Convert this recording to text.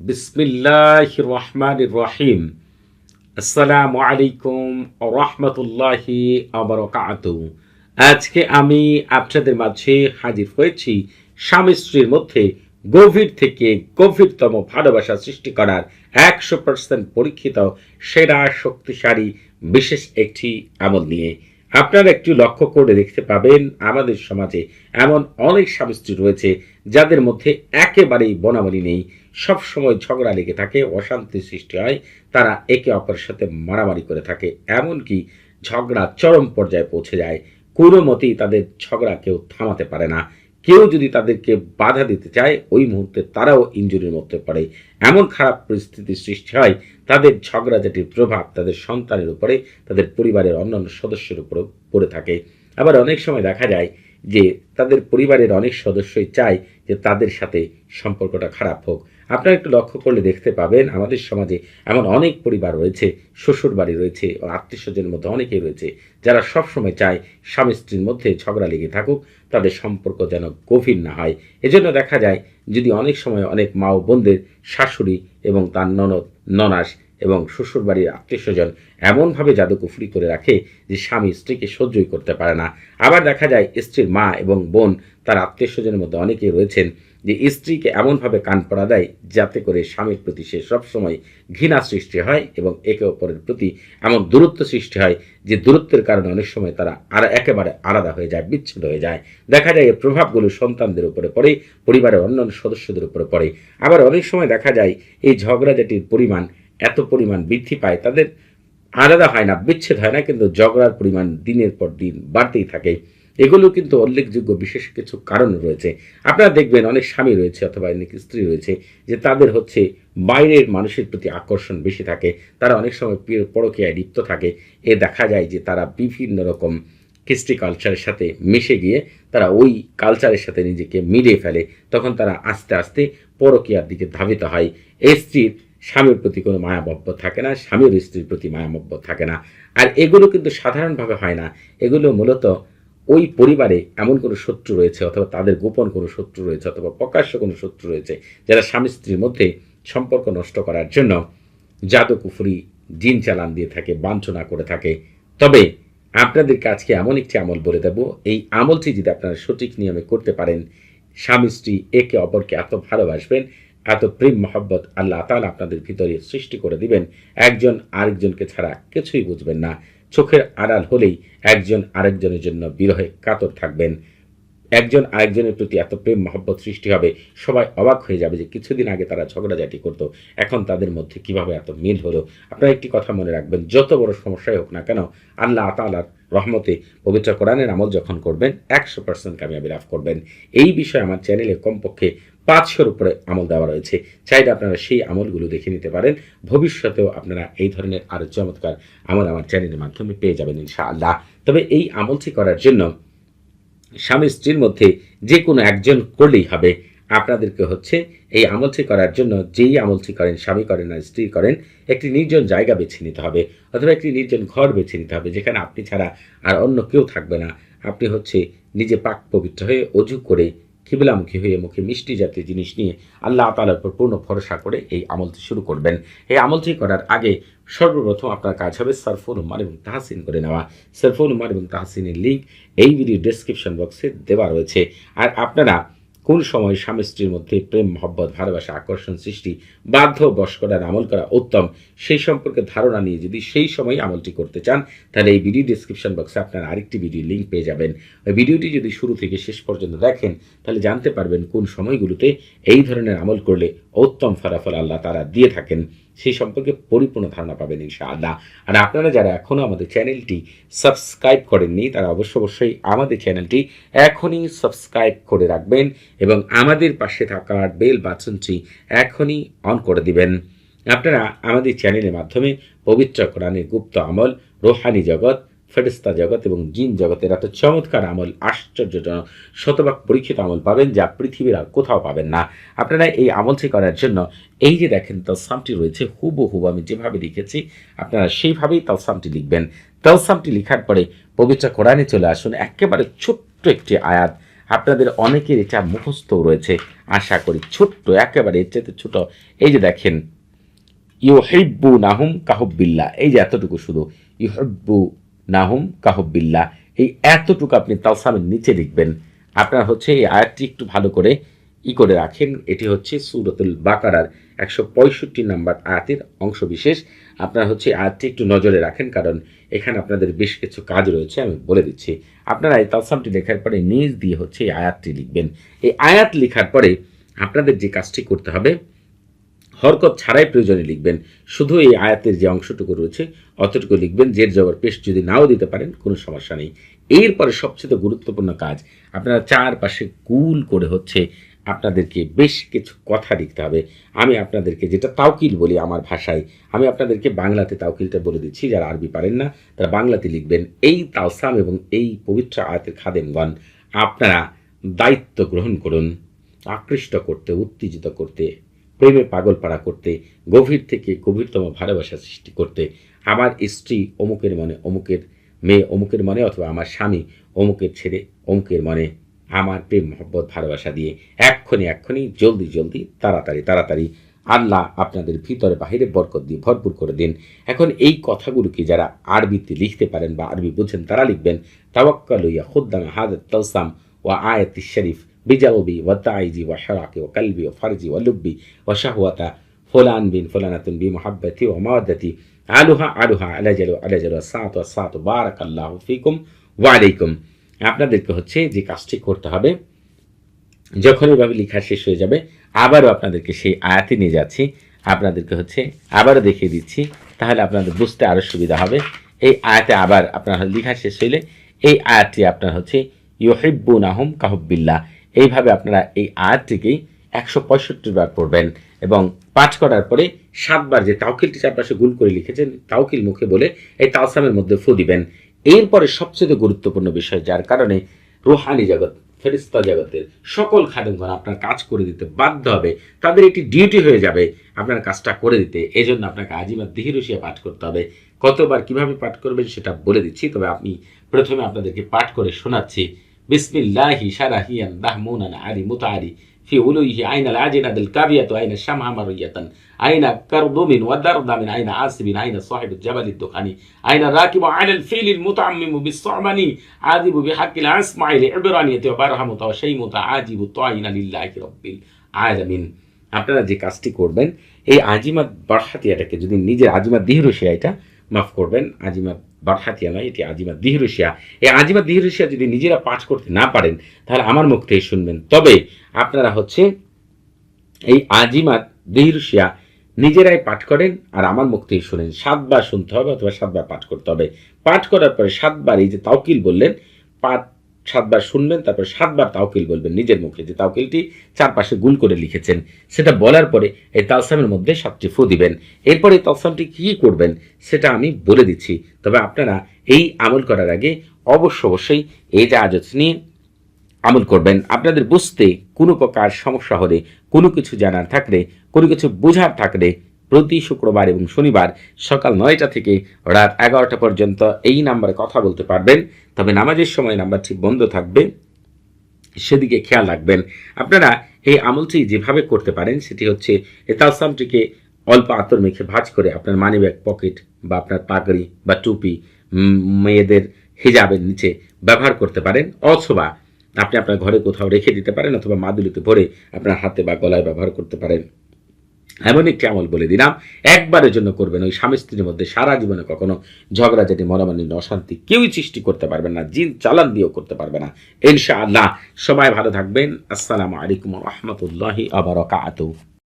বিসমিল্লাহ রহমান রহিম আসসালামু আলাইকুম রহমতুল্লাহি আবরকাত আজকে আমি আপনাদের মাঝে হাজির হয়েছি স্বামী স্ত্রীর মধ্যে গভীর থেকে গভীরতম ভালোবাসা সৃষ্টি করার একশো পার্সেন্ট পরীক্ষিত, সেরা, শক্তিশালী, বিশেষ একটি আমল নিয়ে আপনারা একটু লক্ষ্য করে দেখতে পাবেন, আমাদের সমাজে এমন অনেক স্বামী স্ত্রী রয়েছে যাদের মধ্যে একেবারেই বনাবলি নেই। সব সময় ঝগড়া লেগে থাকে, অশান্তি সৃষ্টি হয়, তারা একে অপরের সাথে মারামারি করে থাকে। এমনকি ঝগড়া চরম পর্যায়ে পৌঁছে যায়। কোনো মতেই তাদের ঝগড়া কেউ থামাতে পারে না। কেউ যদি তাদেরকে বাধা দিতে চায়, ওই মুহূর্তে তারাও ইঞ্জুরির মধ্যে পড়ে। এমন খারাপ পরিস্থিতির সৃষ্টি হয়, তাদের ঝগড়াঝাটির প্রভাব তাদের সন্তানের উপরে, তাদের পরিবারের অন্যান্য সদস্যের উপরে পড়ে থাকে। আবার অনেক সময় দেখা যায় যে তাদের পরিবারের অনেক সদস্যই চায় যে তাদের সাথে সম্পর্কটা খারাপ হোক। আপনারা একটু লক্ষ্য করলে দেখতে পাবেন, আমাদের সমাজে এমন অনেক পরিবার রয়েছে শ্বশুর বাড়ি রয়েছে, ও আত্মীয় স্বজনের মধ্যে অনেকেই রয়েছে, যারা সবসময় চায় স্বামী স্ত্রীর মধ্যে ঝগড়া লেগে থাকুক, তাদের সম্পর্ক যেন গভীর না হয়। এজন্য দেখা যায়, যদি অনেক সময় অনেক মা ও বোনদের শাশুড়ি এবং তার ননদ, ননাস এবং শ্বশুরবাড়ির আত্মীয় স্বজন এমনভাবে জাদুকুফরি করে রাখে যে স্বামী স্ত্রীকে সহ্যই করতে পারে না। আবার দেখা যায় স্ত্রীর মা এবং বোন, তার আত্মীয় স্বজনের মধ্যে অনেকেই রয়েছেন যে স্ত্রীকে এমনভাবে কান পড়া দেয় যাতে করে স্বামীর প্রতি সে সবসময় ঘৃণা সৃষ্টি হয় এবং একে অপরের প্রতি এমন দূরত্ব সৃষ্টি হয় যে দূরত্বের কারণে অনেক সময় তারা আর একেবারে আলাদা হয়ে যায়, বিচ্ছিন্ন হয়ে যায়। দেখা যায় এই প্রভাবগুলো সন্তানদের উপরে পড়ে, পরিবারের অন্যান্য সদস্যদের উপরে পড়ে। আবার অনেক সময় দেখা যায় এই ঝগড়া ঝগড়াঝাটির পরিমাণ এত পরিমাণ বৃদ্ধি পায়, তাদের আলাদা হয় না, বিচ্ছেদ হয় না, কিন্তু ঝগড়ার পরিমাণ দিনের পর দিন বাড়তেই থাকে। এগুলো কিন্তু উল্লেখযোগ্য বিশেষ কিছু কারণ রয়েছে। আপনারা দেখবেন অনেক স্বামী রয়েছে অথবা অনেক স্ত্রী রয়েছে যে তাদের হচ্ছে বাইরের মানুষের প্রতি আকর্ষণ বেশি থাকে। তারা অনেক সময় পরকীয়ায় লিপ্ত থাকে। এ দেখা যায় যে তারা বিভিন্ন রকম কৃষ্টি কালচারের সাথে মিশে গিয়ে তারা ওই কালচারের সাথে নিজেকে মিলিয়ে ফেলে। তখন তারা আস্তে আস্তে পরকীয়ার দিকে ধাবিত হয়। এই স্ত্রীর স্বামীর প্রতি কোনো মায়াবব্য থাকে না, স্বামীর স্ত্রীর প্রতি মায়াবব্য থাকে না। আর এগুলো কিন্তু সাধারণভাবে হয় না। এগুলো মূলত ওই পরিবারে এমন কোনো শত্রু রয়েছে অথবা তাদের গোপন কোনো শত্রু রয়েছে অথবা প্রকাশ্য কোনো শত্রু রয়েছে যারা স্বামী স্ত্রীর মধ্যে সম্পর্ক নষ্ট করার জন্য জাদু কুফুরি জিন চালান দিয়ে থাকে, বাঞ্ছনা করে থাকে। তবে আপনাদেরকে আজকে এমন একটি আমল বলে দেব। এই আমলটি যদি আপনারা সঠিক নিয়মে করতে পারেন, স্বামী স্ত্রী একে অপরকে এত ভালোবাসবেন এত প্রেম, মহব্বত আল্লাহ তালা আপনাদের ভিতরে সৃষ্টি করে দিবেন। একজন আরেকজনকে ছাড়া কিছুই বুঝবেন না। চোখের আড়াল হলেই একজন আরেকজনের জন্য বিরহে কাতর থাকবেন। একজন আরেকজনের প্রতি এত প্রেম, মহব্বত সৃষ্টি হবে, সবাই অবাক হয়ে যাবে যে কিছুদিন আগে তারা ঝগড়াঝাটি করতো। এখন তাদের মধ্যে কীভাবে এত মিল হলো? আপনারা একটি কথা মনে রাখবেন, যত বড় সমস্যাই হোক না কেন, আল্লাহ তালার রহমতে পবিত্র কোরআনের আমল যখন করবেন, একশো পার্সেন্ট কামিয়াবি লাভ করবেন। এই বিষয়ে আমার চ্যানেলে কমপক্ষে পাঁচশোর উপরে আমল দেওয়া রয়েছে। চাইলে আপনারা সেই আমলগুলো দেখে নিতে পারেন। ভবিষ্যতেও আপনারা এই ধরনের আরও চমৎকার আমল আমার চ্যানেলের মাধ্যমে পেয়ে যাবেন ইনশাআল্লাহ। তবে এই আমলটি করার জন্য স্বামী স্ত্রীর মধ্যে যে কোনো একজন করলেই হবে। আপনাদেরকে হচ্ছে এই আমলটি করার জন্য যেই আমলটি করেন, স্বামী করেন আর স্ত্রী করেন, একটি নির্জন জায়গা বেছে নিতে হবে অথবা একটি নির্জন ঘর বেছে নিতে হবে যেখানে আপনি ছাড়া আর অন্য কেউ থাকবে না। আপনি হচ্ছে নিজে পাক পবিত্র হয়ে অজু করে কিবিলামুখী হয়ে মুখে মিষ্টি জাতীয় জিনিস নিয়ে আল্লাহ তালার উপর পূর্ণ ভরসা করে এই আমলটি শুরু করবেন। এই আমলটি করার আগে সর্বপ্রথম আপনার কাজ হবে সারফুল উমার এবং তাহসিন করে নেওয়া। সারফুল উমার এবং তাহসিনের লিঙ্ক এই ভিডিও ডেসক্রিপশন বক্সে দেওয়া রয়েছে। আর আপনারা কোন সময় স্বামী স্ত্রীর মধ্যে প্রেম, মহব্বত, ভালোবাসা, আকর্ষণ সৃষ্টি, বাধ্য বশ করার আমল করা উত্তম, সেই সম্পর্কে ধারণা নিয়ে যদি সেই সময় আমলটি করতে চান, তাহলে এই ভিডিও ডিসক্রিপশন বক্সে আপনার আরেকটি ভিডিও লিঙ্ক পেয়ে যাবেন। ওই ভিডিওটি যদি শুরু থেকে শেষ পর্যন্ত দেখেন, তাহলে জানতে পারবেন কোন সময়গুলোতে এই ধরনের আমল করলে উত্তম ফলাফল আল্লাহ তারা দিয়ে থাকেন। সেই সম্পর্কে পরিপূর্ণ ধারণা পাবেন ইনশাআল্লাহ। আর আপনারা যারা এখনও আমাদের চ্যানেলটি সাবস্ক্রাইব করেননি, তারা অবশ্য অবশ্যই আমাদের চ্যানেলটি এখনই সাবস্ক্রাইব করে রাখবেন এবং আমাদের পাশে থাকার বেল বাটনটি এখনই অন করে দিবেন। আপনারা আমাদের চ্যানেলের মাধ্যমে পবিত্র কোরআনের গুপ্ত আমল, রোহানি জগৎ ফেরিস্তা জগৎ এবং জিন জগতের এত চমৎকার আমল, আশ্চর্যজনক, শতভাগ পরীক্ষিত আমল পাবেন যা পৃথিবীর আর কোথাও পাবেন না। আপনারা এই আমলটি করার জন্য এই যে দেখেন, তলসামটি রয়েছে, হুবহু আমি যেভাবে লিখেছি, আপনারা সেইভাবেই তলসামটি লিখবেন। তলসামটি লিখার পরে পবিত্র কোরআনে চলে আসুন, একেবারে ছোট্ট একটি আয়াত। আপনাদের অনেকের এটা মুখস্থ রয়েছে, আশা করি ছোট্ট, একেবারে এর চাইতে ছোট। এই যে দেখেন ইউ ইউহিব্বু নাহুম কাহব্বিল্লা এই যে এতটুকু শুধু, ইউহিব্বু নাহুম কাহব্বিল্লা। এই এতটুকু আপনি তালসামের নিচে লিখবেন। আপনার হচ্ছে এই আয়াতটি একটু ভালো করে ই করে রাখেন। এটি হচ্ছে সুরতুল বাকারার একশো পঁয়ষট্টি নাম্বার আয়াতের অংশ বিশেষ আপনার হচ্ছে আয়াতটি একটু নজরে রাখেন, কারণ এখানে আপনাদের বেশ কিছু কাজ রয়েছে, আমি বলে দিচ্ছি। আপনারা এই তালসামটি লেখার পরে নিজ দিয়ে হচ্ছে এই আয়াতটি লিখবেন। এই আয়াত লেখার পরে আপনাদের যে কাজটি করতে হবে হরকত ছাড়াই প্রয়োজনে লিখবেন। শুধু এই আয়াতের যে অংশটুকু রয়েছে, অতটুকু লিখবেন, জের জবর পেশ যদি নাও দিতে পারেন, কোনো সমস্যা নেই। এরপরে সবচেয়ে গুরুত্বপূর্ণ কাজ, আপনারা চারপাশে কুল করে হচ্ছে আপনাদেরকে বেশ কিছু কথা লিখতে হবে। আমি আপনাদেরকে যেটা তাওকিল বলি আমার ভাষায়, আমি আপনাদেরকে বাংলাতে তাওকিলটা বলে দিচ্ছি, যারা আরবি পারেন না, তারা বাংলাতে লিখবেন, এই তাওসাম এবং এই পবিত্র আয়াতের খাদেমগণ, আপনারা দায়িত্ব গ্রহণ করুন, আকৃষ্ট করতে, উত্তেজিত করতে প্রেমে পাগল পাড়া করতে, গভীর থেকে গভীরতম ভালোবাসা সৃষ্টি করতে, আমার স্ত্রী অমুকের মনে অমুকের মেয়ে অমুকের মনে অথবা আমার স্বামী অমুকের ছেলে অমুকের মনে আমার প্রেম, মহব্বত, ভালোবাসা দিয়ে এক্ষণি এক্ষণি জলদি জলদি, তাড়াতাড়ি তাড়াতাড়ি আল্লাহ আপনাদের ভিতরে বাহিরে বরকত দিয়ে ভরপুর করে দিন। এখন এই কথাগুলোকে যারা আরবিতে লিখতে পারেন বা আরবি বুঝেন, তারা লিখবেন তাওয়াক্কালুইয়া খুদ্দাম হাদত তলসাম ও আয়াত শরীফ। বিজাউবি ওয়াতাইজি ওয়া শারাকি ওয়া কলবি ওয়া ফারজি ওয়া লুব্বি ওয়া শাহওয়াতা ফুলান বিন ফুলানাতুন বি মুহাব্বতি ওয়া মাওয়াদাতি আলুহা আলুহা আলাজালু আলাজালু সাত ওয়া সাত বারাকাল্লাহু ফিকুম ওয়া আলাইকুম আপনাদেরকে হচ্ছে যে কাজটি করতে হবে যখন এভাবে লেখা শেষ হয়ে যাবে, আবারও আপনাদেরকে সেই আয়াতে নিয়ে যাচ্ছি। আপনাদেরকে হচ্ছে আবারও দেখিয়ে দিচ্ছি, তাহলে আপনাদের বুঝতে আরও সুবিধা হবে। এই আয়াতে আবার আপনার লেখা শেষ হইলে এই আয়াতটি আপনার হচ্ছে ইউহিব্বুন আহম কাহব্বিল্লা এইভাবে আপনারা এই আয়াতটিকেই একশো পঁয়ষট্টি বার পড়বেন এবং পাঠ করার পরে সাতবার যে তাওকিলটি চারপাশে গুল করে লিখেছেন, তাওকিল মুখে বলে এই তালসামের মধ্যে ফু দিবেন। এরপরে সবচেয়ে গুরুত্বপূর্ণ বিষয় যার কারণে রুহানি জগৎ, ফেরিস্তা জগতের সকল খাদেমগণ আপনার কাজ করে দিতে বাধ্য হবে। তাদের একটি ডিউটি হয়ে যাবে আপনার কাজটা করে দিতে। এই জন্য আপনাকে আজিমার দিহিরুশিয়া পাঠ করতে হবে। কতবার কীভাবে পাঠ করবেন সেটা বলে দিচ্ছি, তবে আপনি প্রথমে আপনাদেরকে পাঠ করে শোনাচ্ছি। বিসমিল্লাহি শারাহিয়ান দাহমুনান আরি মুতারি في ولوه أين العجنة الكافية أين الشمع مرية أين كرضم ودردم أين عاصب أين صاحب الجبل الدخاني أين الراكب على الفيل المتعمم بالصعبن عاذب بحق الأسمع لعبرانية وبرهمة وشيمة عاجب الطعين لله رب العالمين আপনারা যে কাজটি করবেন এই আজিমাত বারহাতিয়াটাকে যদি নিজের আজিমাত দিহরসিয়া এটা মাফ করবেন আজিমাত বারহাতিয়া নয় এটি আজিমা দিহরুশিয়া। এই আজিমা দিহরুশিয়া যদি নিজেরা পাঠ করতে না পারেন, তাহলে আমার মুখ থেকে শুনবেন। তবে আপনারা হচ্ছে এই আজিমা দিহরুশিয়া নিজেরাই পাঠ করেন আর আমার মুখ থেকে শুনেন। সাতবার শুনতে হবে অথবা সাতবার পাঠ করতে হবে। পাঠ করার পরে সাতবার এই যে তাওকিল বললেন, পাঠ সাতবার শুনবেন, তারপর সাতবার তাওকিল বলবেন নিজের মুখে যে তাওকিলটি চারপাশে গুল করে লিখেছেন। সেটা বলার পরে এই তালসামের মধ্যে সাতটি ফু দিবেন। এরপরে তালসামটি কী করবেন সেটা আমি বলে দিচ্ছি। তবে আপনারা এই আমল করার আগে অবশ্য অবশ্যই এই যে আজত নিয়ে আমল করবেন। আপনাদের বুঝতে কোনো প্রকার সমস্যা হলে, কোনো কিছু জানার থাকলে, কোনো কিছু বোঝার থাকলে প্রতি শুক্রবার এবং শনিবার সকাল নয়টা থেকে রাত এগারোটা পর্যন্ত এই নাম্বারে কথা বলতে পারবেন। তবে নামাজের সময় নাম্বারটি বন্ধ থাকবে। সেদিকে খেয়াল রাখবেন। আপনারা এই আমলটি যেভাবে করতে পারেন, সেটি হচ্ছে এই তালসামটিকে অল্প আতর মেখে ভাঁজ করে আপনার মানি ব্যাগ পকেট বা আপনার পাগড়ি বা টুপি মেয়েদের হিজাবের নিচে ব্যবহার করতে পারেন। অথবা আপনি আপনার ঘরে কোথাও রেখে দিতে পারেন অথবা মাদুলিতে ভরে আপনার হাতে বা গলায় ব্যবহার করতে পারেন। এমন একটি আমল বলে দিলাম, একবারের জন্য করবেন। ওই স্বামী স্ত্রীর মধ্যে সারা জীবনে কখনো ঝগড়া, যেটি মনোমালিন্য, অশান্তি কেউই সৃষ্টি করতে পারবেন না, জিন চালান দিয়েও করতে পারবে না। ইনশাআল্লাহ। সবাই ভালো থাকবেন। আসসালামু আলাইকুম রহমতুল্লাহি আবরকাত